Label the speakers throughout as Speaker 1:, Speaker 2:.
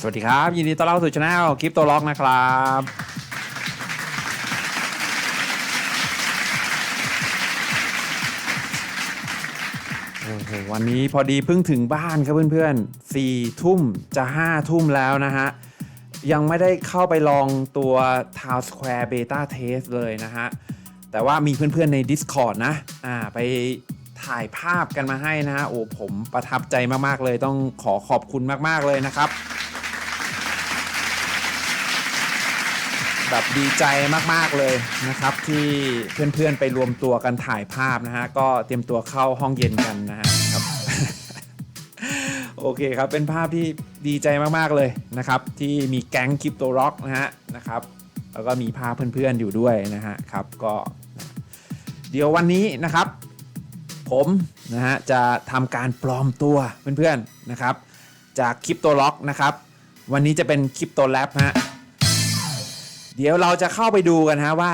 Speaker 1: สวัสดีครับ ยินดีต้อนรับสู่ช anel คลิปตัวล็อกนะครับโอ้โหวันนี้พอดีเพิ่งถึงบ้านครับเพื่อนๆสี่ทุ่มจะห้าทุ่มแล้วนะฮะ ยังไม่ได้เข้าไปลองตัว Town Square Beta Test เลยนะฮะ แต่ว่ามีเพื่อนๆใน Discord นะ อ่าไปถ่ายภาพกันมาให้นะฮะ โอ้ผมประทับใจมากๆเลยต้องขอขอบคุณมากๆเลยนะครับ แบบดีใจมากๆเลยนะครับ ที่เพื่อนๆไปรวมตัวกันถ่ายภาพนะฮะ ก็เตรียมตัวเข้าห้องเย็นกันนะฮะครับโอเคครับเป็นภาพที่ดีใจมากๆเลยนะครับ ที่มีแก๊งคริปโตร็อกนะฮะนะครับ แล้วก็มีภาพเพื่อนๆอยู่ด้วยนะฮะครับก็เดี๋ยววันนี้นะครับ ผมนะฮะจะทำการปลอมตัวเพื่อนๆนะครับ จากคริปโตล็อกนะครับ วันนี้จะเป็นคริปโตแลบฮะ เดี๋ยวเราจะเข้าไปดูกันฮะว่า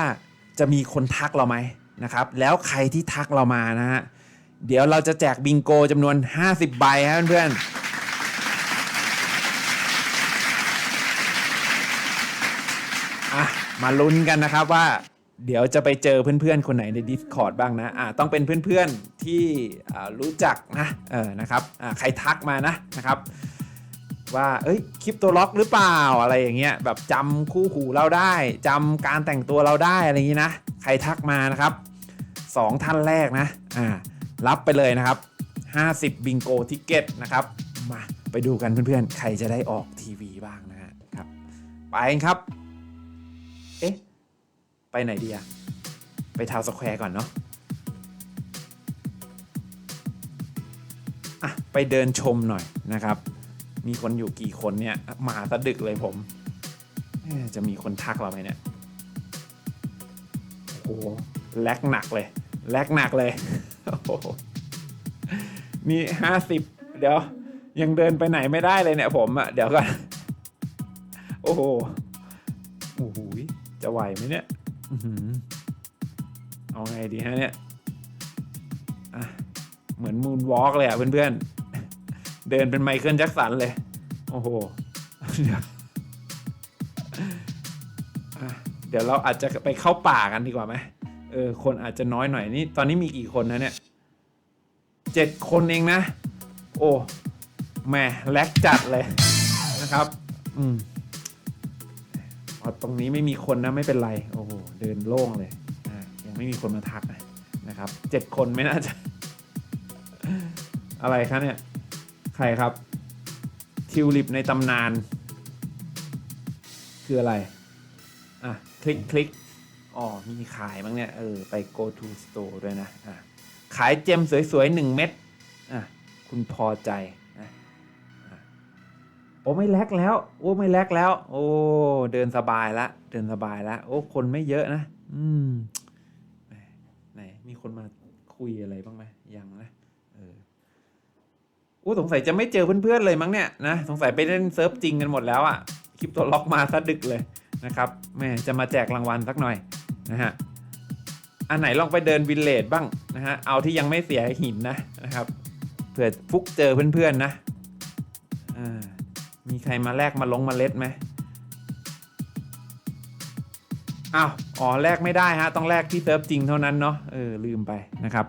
Speaker 1: จะมีคนทักเราไหมนะครับ แล้วใครที่ทักเรามานะฮะ เดี๋ยวเราจะแจกบิงโกจำนวน 50 ใบฮะเพื่อนมาลุ้นกันนะครับว่าเดี๋ยวจะไปเจอเพื่อนๆ คนไหนใน Discord บ้างนะอ่าต้องเป็นเพื่อนๆที่อ่รู้จักนะเออนะครับอ่าใครทักมานะนะครับ ว่า เอ้ย คลิปตัวล็อกหรือเปล่าอะไรอย่างเงี้ย แบบจำคู่หูเราได้จำการแต่งตัวเราได้อะไรอย่างงี้นะ ใครทักมานะครับสองท่านแรกนะ อ่า รับไปเลยนะครับ 50 บิงโกทิเก็ตนะครับ มาไปดูกันเพื่อนๆ ใครจะได้ออกทีวีบ้างนะฮะครับ ไปครับ เอ๊ะ ไปไหนดีอะไปทาวสแควร์ก่อนเนาะอะไปเดินชมหน่อยนะครับ มีคนอยู่กี่คนเนี่ย มาสะดึกเลยผม จะมีคนทักเราไหมเนี่ย โอ้โหแลกหนักเลย แลกหนักเลยโอ้โหมีห้าสิบเดี๋ยว ยังเดินไปไหนไม่ได้เลยเนี่ยผมอะเดี๋ยวก่อน โอ้โห โอ้โห จะไหวไหมเนี่ยเอาไงดีฮะเนี่ย เหมือนมูนวอล์กเลยอะเพื่อนๆ เดินเป็นไมเคิลแจ็คสันเลย โอ้โห เดี๋ยวเดี๋ยวเราอาจจะไปเข้าป่ากันดีกว่าไหมเออ คนอาจจะน้อยหน่อยนี่ตอนนี้มีกี่คนนะเนี่ยเจ็ดคนเองนะ โอ้แหม่แลกจัดเลยนะครับ อืมอ๋อตรงนี้ไม่มีคนนะไม่เป็นไร โอ้โห เดินโล่งเลยอะยังไม่มีคนมาทักนะนะครับเจ็ดคนไม่น่าจะ อะไรครับเนี่ย ใครครับ ทิวลิปในตำนาน คืออะไร อะ คลิกคลิกอ๋อ มีขายมั้งเนี่ย เออ ไป go to store ด้วยนะ อะ ขายเจมสวยๆหนึ่งเม็ด อะ คุณพอใจนะโอ้ไม่แลกแล้ว โอ้ไม่แลกแล้ว โอ้ เดินสบายละ เดินสบายละ โอ้ คนไม่เยอะนะ อืมแหมไหน มีคนมาคุยอะไรบ้างไหมยังนะเออโอู้สงสัยจะไม่เจอเพื่อนๆเลยมั้งเนี่ยนะสงสัยไปเล่นเซิร์ฟจริงกันหมดแล้วอะ่ะคลิปตัวล็อกมาซะดึกเลยนะครับแม่จะมาแจกรางวัลสักหน่อยนะฮะอันไหนลองไปเดินวิลเลจบ้างนะฮะเอาที่ยังไม่เสียหินนะนะครับเผื่อฟุกเจอเพื่อนๆนะอ่ามีใครมาแลกมาลงมาเล็ดไหมอ้าวอ๋อแลกไม่ได้ฮะต้องแลกที่เซิร์ฟจริงเท่านั้นเนาะเออลืมไปนะครับ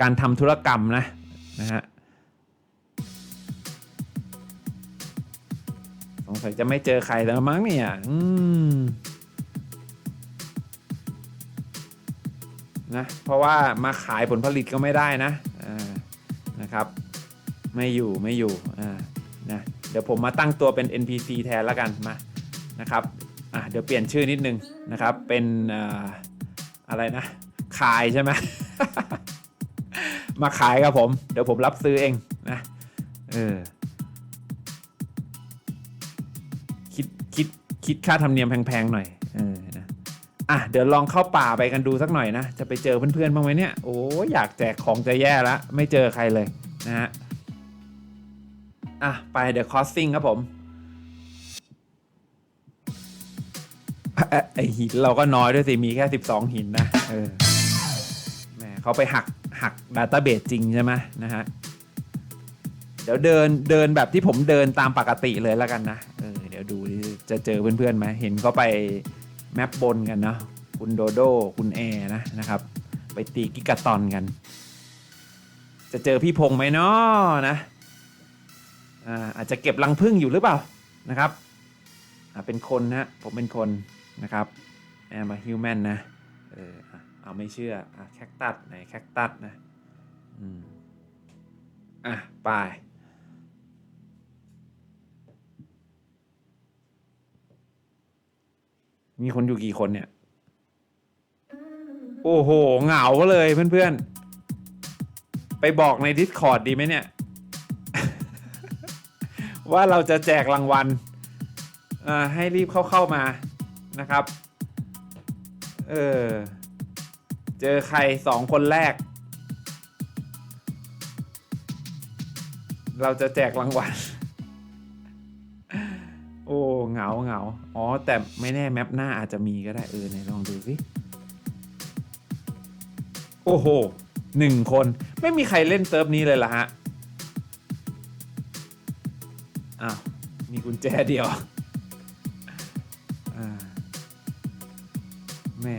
Speaker 1: การทำธุรกรรมนะนะฮะ สงสัยจะไม่เจอใครแล้วมั้งเนี่ย อืม นะ เพราะว่ามาขายผลผลิตก็ไม่ได้นะ อ่า นะครับ ไม่อยู่ไม่อยู่ อ่า นะ เดี๋ยวผมมาตั้งตัวเป็น NPC แทนแล้วกัน มา นะครับ อะเดี๋ยวเปลี่ยนชื่อนิดนึงนะครับ เป็นอ่าอะไรนะ ขายใช่ไหม มาขายครับผม เดี๋ยวผมรับซื้อเองนะ เออ คิดคิดคิดค่าธรรมเนียมแพงๆหน่อยเออนะอะเดี๋ยวลองเข้าป่าไปกันดูสักหน่อยนะ จะไปเจอเพื่อนๆบ้างไหมเนี่ย โอ้อยากแจกของจะแย่แล้วไม่เจอใครเลยนะฮะ อะ ไปเดี๋ยวคอสซิ่งครับผมไอหินเราก็น้อยด้วยสิ มีแค่ 12 หินนะเออแหมเขาไปหักหักดัตต้าเบสจริงใช่ไหมนะฮะ เดี๋ยวเดินเดินแบบที่ผมเดินตามปกติเลยแล้วกันนะ จะเจอเพื่อนๆไหมเห็นก็ไปแมปบนกันเนาะคุณโดโดคุณแอร์นะนะครับ ไปตีกิกาตอนกัน จะเจอพี่พงษ์ไหมเนาะนะอ่าอาจจะเก็บรังพึ่งอยู่หรือเปล่านะครับอ่าเป็นคนนะผมเป็นคนนะครับแอมมาฮิวแมนนะเออเอาไม่เชื่ออะแคคตัสไหนแคคตัสนะอืมอะไป มีคนอยู่กี่คนเนี่ย โอ้โห เหงาเลยเพื่อนๆ ไปบอกใน Discord ดีไหมเนี่ย ว่าเราจะแจกรางวัลอ่าให้รีบเข้าเข้ามานะครับ เออ เจอใครสองคนแรก เราจะแจกรางวัลโอ้เหงาเหงาอ๋อ แต่ไม่แน่แมปหน้าอาจจะมีก็ได้ เออไหนลองดูสิโอ้โหหนึ่งคนไม่มีใครเล่นเซิร์ฟนี้เลยล่ะฮะอ้าวมีกุญแจเดียวแม่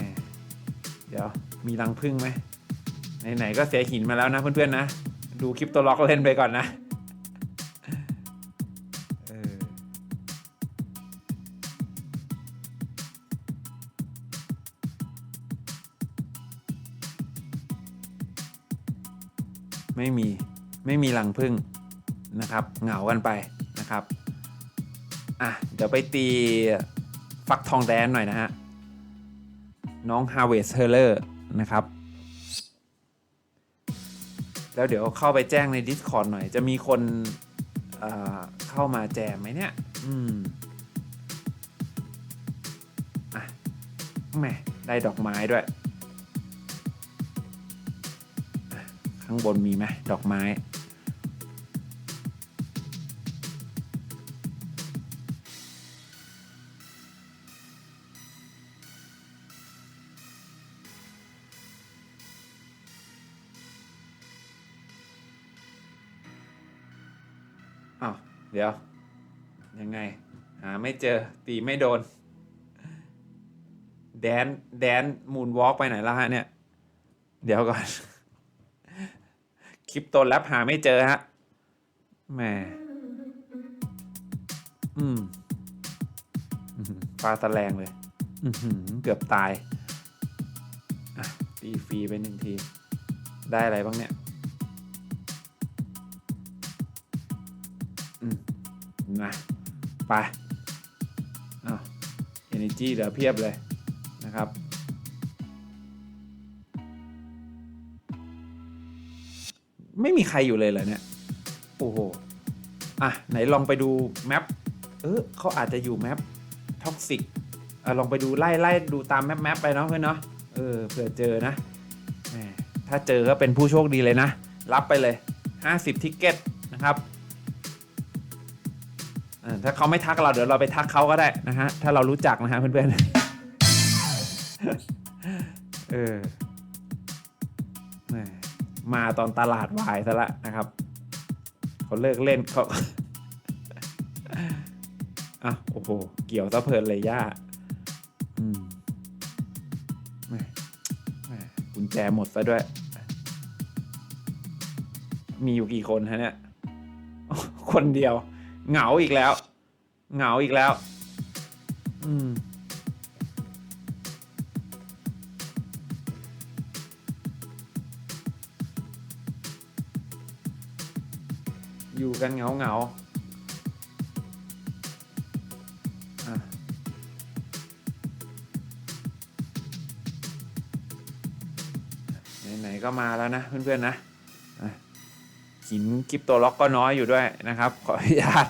Speaker 1: เดี๋ยวมีรังพึ่งไหมไหนๆก็เสียหินมาแล้วนะเพื่อนๆนะ ดูคลิปตัวล็อกเล่นไปก่อนนะ ไม่มีไม่มีรังพึ่งนะครับ เหงากันไปนะครับอะเดี๋ยวไปตีฟักทองแดนหน่อยนะฮะ น้อง Harvest h e r l e r นะครับ แล้วเดี๋ยวเข้าไปแจ้งใน Discord หน่อย จะมีคนเเข้ามาแจมไหมเนี่ย อืมอะแม่ได้ดอกไม้ด้วยางบนมีไหมดอกไม้ อ้าว เดี๋ยว ยังไง หาไม่เจอ ตีไม่โดน แดน แดน มูนวอล์กไปไหนล้วฮะเนี่ย เดี๋ยวก่อน ลิปตัวแรปหาไม่เจอฮะแหมอืมอื้อหือปลาตะแลงเลยเกือบตายตีฟรีไปหนึ่งที ได้อะไรบ้างเนี่ยนะไปอ้าว energy เหลือเพียบเลยนะครับ ไม่มีใครอยู่เลยเหรอเนี่ย โอ้โห อะ ไหนลองไปดูแมป เออเขาอาจจะอยู่แมปท็อกซิกอะลองไปดูไล่ไล่ดูตามแมปแมปไปเนาะเพื่อนเนาะ เออ เผื่อเจอนะ ถ้าเจอก็เป็นผู้โชคดีเลยนะ รับไปเลย 50 ทิกเก็ตนะครับถ้าเขาไม่ทักเราเดี๋ยวเราไปทักเขาก็ได้นะฮะ ถ้าเรารู้จักนะฮะเพื่อนๆ เออ มาตอนตลาดวายซะละนะครับเขาเลิกเล่นเขาอะโอ้โห เกี่ยวซะเพลินเลยย่าอืมแม่แม่กุญแจหมดซะด้วย มีอยู่กี่คนฮะเนี่ย คนเดียว เหงาอีกแล้ว เหงาอีกแล้ว อืม อยู่กันเหงาเหงาไหนๆก็มาแล้วนะเพื่อนๆนะหินคริปโตล็อกก็น้อยอยู่ด้วยนะครับ ขออนุญาต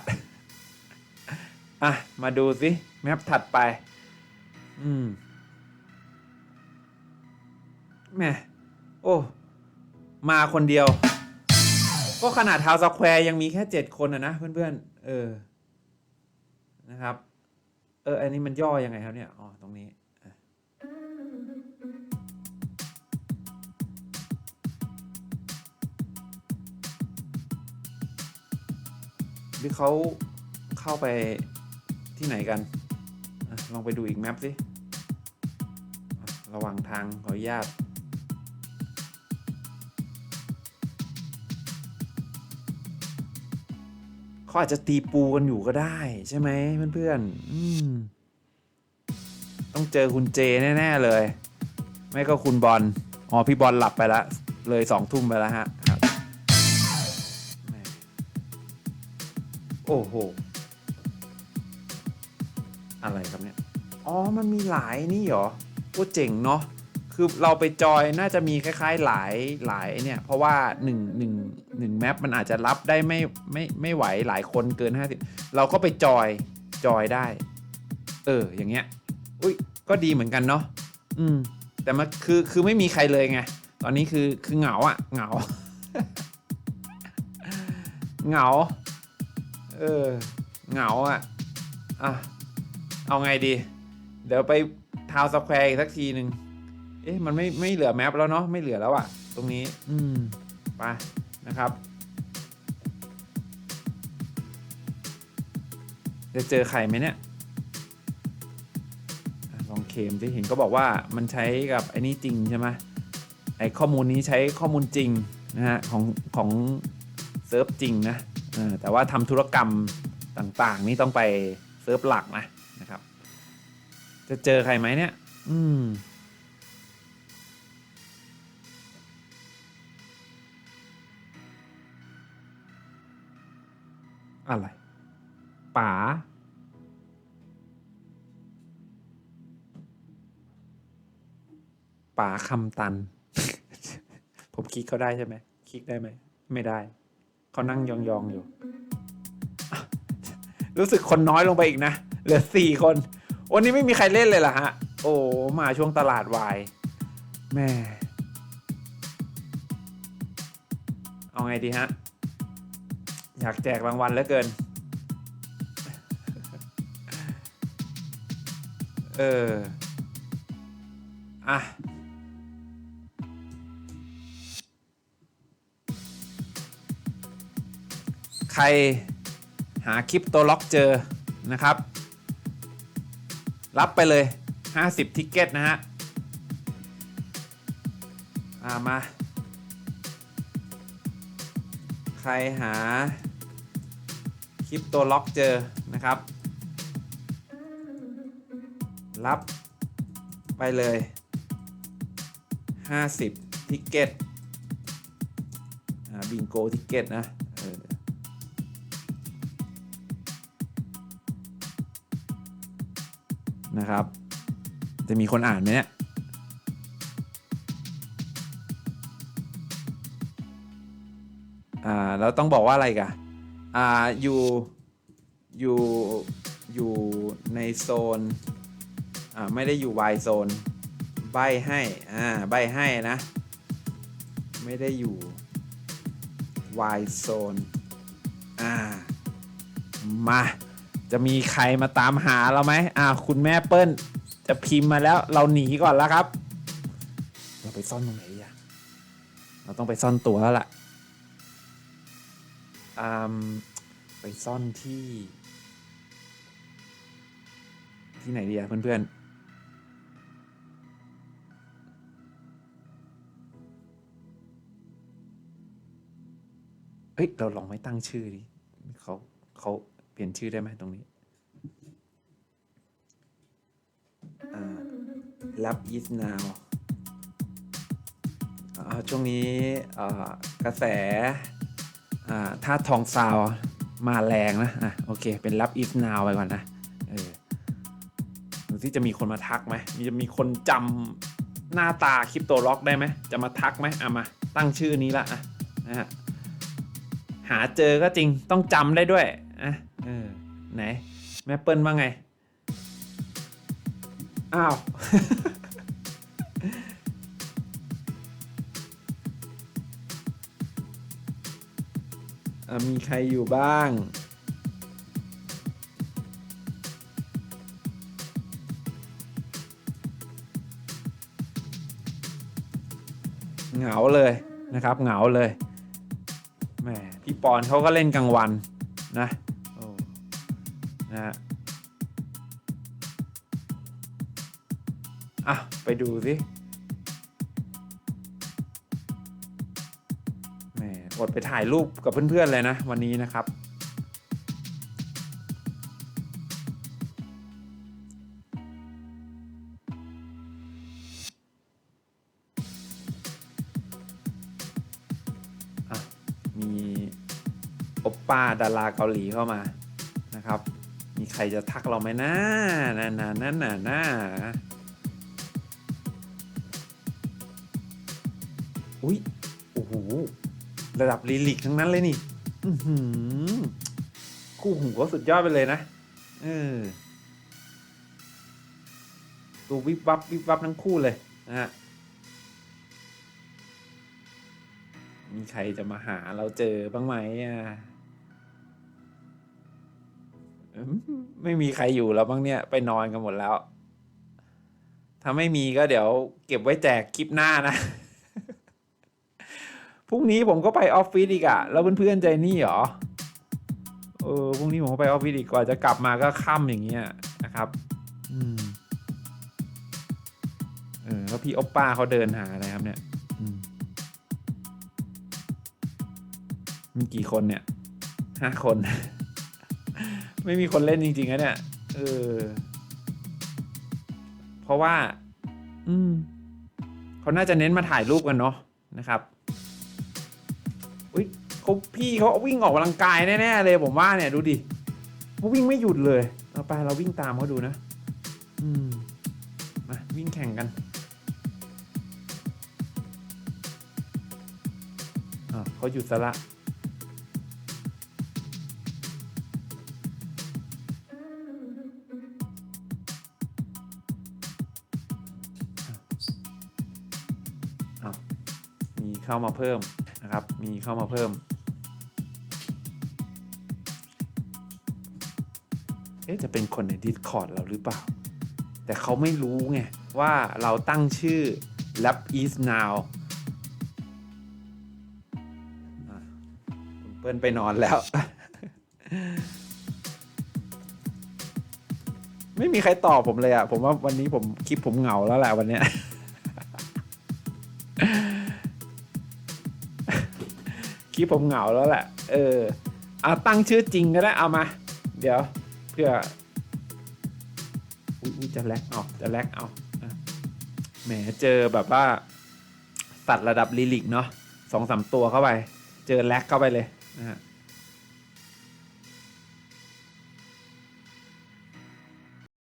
Speaker 1: อะ มาดูสิแมปถัดไป อืมแม่โอ้ มาคนเดียว ก็ขนาดทาวสแควร์ยังมีแค่เจ็ดคนอะนะเพื่อนๆ เออ นะครับ เออ อันนี้มันย่อยังไงครับเนี่ย อ๋อ ตรงนี้อะหรือเขาเข้าไปที่ไหนกันลองไปดูอีกแมปสิ ระหว่างทางขออนุญาต เขาอาจจะตีปูกันอยู่ก็ได้ใช่ไหมเพื่อนๆอืมต้องเจอคุณเจแน่ๆเลย ไม่ก็คุณบอลอ๋อพี่บอลหลับไปแล้วเลยสองทุ่มไปแล้วฮะครับแหม่โอ้โหอะไรครับเนี่ย อ๋อ มันมีหลายนี่เหรอ โอ้เจ๋งเนาะ คือเราไปจอยน่าจะมีคล้ายๆหลายหลายเนี่ย เพราะว่า1 1 1แมปมันอาจจะรับได้ไม่ไม่ไม่ไหวหลายคนเกิน 50 เราก็ไปจอยจอยได้ เอออย่างเงี้ยอุ้ยก็ดีเหมือนกันเนาะอืม แต่มันคือคือไม่มีใครเลยไง ตอนนี้คือคือเหงาอะเหงา เหงา เออเหงาอะอะ เอาไงดี เดี๋ยวไปทาวสแควร์อีกสักทีหนึ่ง เอ๊ะมันไม่ไม่เหลือแมปแล้วเนาะไม่เหลือแล้วอะตรงนี้ อืมไปนะครับจะเจอใครไหมเนี่ยอะลองเคมที่เห็นก็บอกว่ามันใช้กับไอ้นี่จริงใช่ไหมไอ้ข้อมูลนี้ใช้ข้อมูลจริงนะฮะของของเซิร์ฟจริงนะเออแต่ว่าทำธุรกรรมต่างๆ นี่ต้องไปเซิร์ฟหลักนะนะครับ จะเจอใครไหมเนี่ย อืม อะไรป๋าป๋าคำตัน ผมคลิกเขาได้ใช่ไหมคลิกได้ไหม ไม่ได้ เขานั่งยองๆอยู่ รู้สึกคนน้อยลงไปอีกนะ เหลือสี่คนวันนี้ไม่มีใครเล่นเลยล่ะฮะ โอ้มาช่วงตลาดวายแม่ เอาไงดีฮะ อยากแจกรางวัลเหลือเกิน เออ อะ ใครหาคลิปตัวล็อกเจอนะครับ รับไปเลย 50 ทิกเก็ตนะฮะ อ่ามา ใครหา ลิปตัวล็อกเจอนะครับ รับไปเลย 50 ทิกเก็ตบิงโกทิกเก็ตนะนะครับ จะมีคนอ่านไหมเนี่ยอ่าแล้วต้องบอกว่าอะไรกัน อ่าอยู่อยู่อยู่ในโซนอ่าไม่ได้อยู่ Y โซนใบให้อ่าใบให้นะ ไม่ได้อยู่ Y โซนอ่ามาจะมีใครมาตามหาเราไหมอ่าคุณแม่เปิ้ลจะพิมพ์มาแล้วเราหนีก่อนแล้วครับ เราไปซ่อนตรงไหนดีอะเราต้องไปซ่อนตัวแล้วล่ะ อืมไปซ่อนที่ ที่ไหนดีอะเพื่อนๆเฮ้ย เราลองไม่ตั้งชื่อดิเขาเขาเปลี่ยนชื่อได้ไหมตรงนี้อ่า Lab is now ช่วงนี้กระแส ถ้าทองซาวมาแรงนะอะโอเคเป็นรับอีฟนาวไปก่อนนะเออดูที่จะมีคนมาทักไหมมีจะมีคนจำหน้าตาคริปโตล็อกได้ไหมจะมาทักไหมอะมาตั้งชื่อนี้ละอะนะฮะหาเจอก็จริงต้องจำได้ด้วยอะเออไหนแม่เปิ้ลว่าไง อ้าว มีใครอยู่บ้าง เหงาเลยนะครับเหงาเลยแหมพี่ปอนเขาก็เล่นกลางวันนะนะฮะอะไปดูสิ ดไปถ่ายรูปกับเพื่อนๆเลยนะวันนี้นะครับอะมีโอปป้าดาราเกาหลีเข้ามานะครับ มีใครจะทักเราไหมนะนั่นะนั่นน่ะน่าอุ้ย ระดับลีลิกทั้งนั้นเลยนี่คู่หูก็สุดยอดไปเลยนะเออดูวิบวับวิบวับทั้งคู่เลยนะฮะมีใครจะมาหาเราเจอบ้างไหมอะไม่มีใครอยู่แล้วบ้างเนี่ยไปนอนกันหมดแล้ว ถ้าไม่มีก็เดี๋ยวเก็บไว้แจกคลิปหน้านะ พรุ่งนี้ผมก็ไปออฟฟิศอีกอะแล้วเพื่อนๆใจนี่เหรอเออพรุ่งนี้ผมก็ไปออฟฟิศอีกกว่าจะกลับมาก็ค่ำอย่างเงี้ยนะครับอืมเออแล้วพี่โอปป้าเขาเดินหาอะไรครับเนี่ยอืมมีกี่คนเนี่ยห้าคน ไม่มีคนเล่นจริงๆนะเนี่ยเออเพราะว่า อืมเขาน่าจะเน้นมาถ่ายรูปกันเนาะนะครับ เขาพี่เขาวิ่งออกกำลังกายแน่ๆเลยผมว่าเนี่ยดูดิเขาวิ่งไม่หยุดเลยเอาไปเราวิ่งตามเขาดูนะ อืมมาวิ่งแข่งกันอ่าวเขาหยุดซะละอ้าวมีเข้ามาเพิ่มนะครับ มีเข้ามาเพิ่ม เอ๊ะจะเป็นคนใน Discord เราหรือเปล่า แต่เขาไม่รู้ไง ว่าเราตั้งชื่อ Lab is now คุณเปิ้ลไปนอนแล้ว ไม่มีใครตอบผมเลยอะผมว่าวันนี้ผมคลิปผมเหงาแล้วแหละวันเนี้ยคลิปผมเหงาแล้วแหละ เออเอาตั้งชื่อจริงก็ได้เอามา เดี๋ยว เพื่ออุ้ยจะแลกเอาจะแลกเอาอะแหมเจอแบบว่าสัตว์ระดับลิลิกเนาะสองสามตัวเข้าไป เจอแลกเข้าไปเลยนะฮะ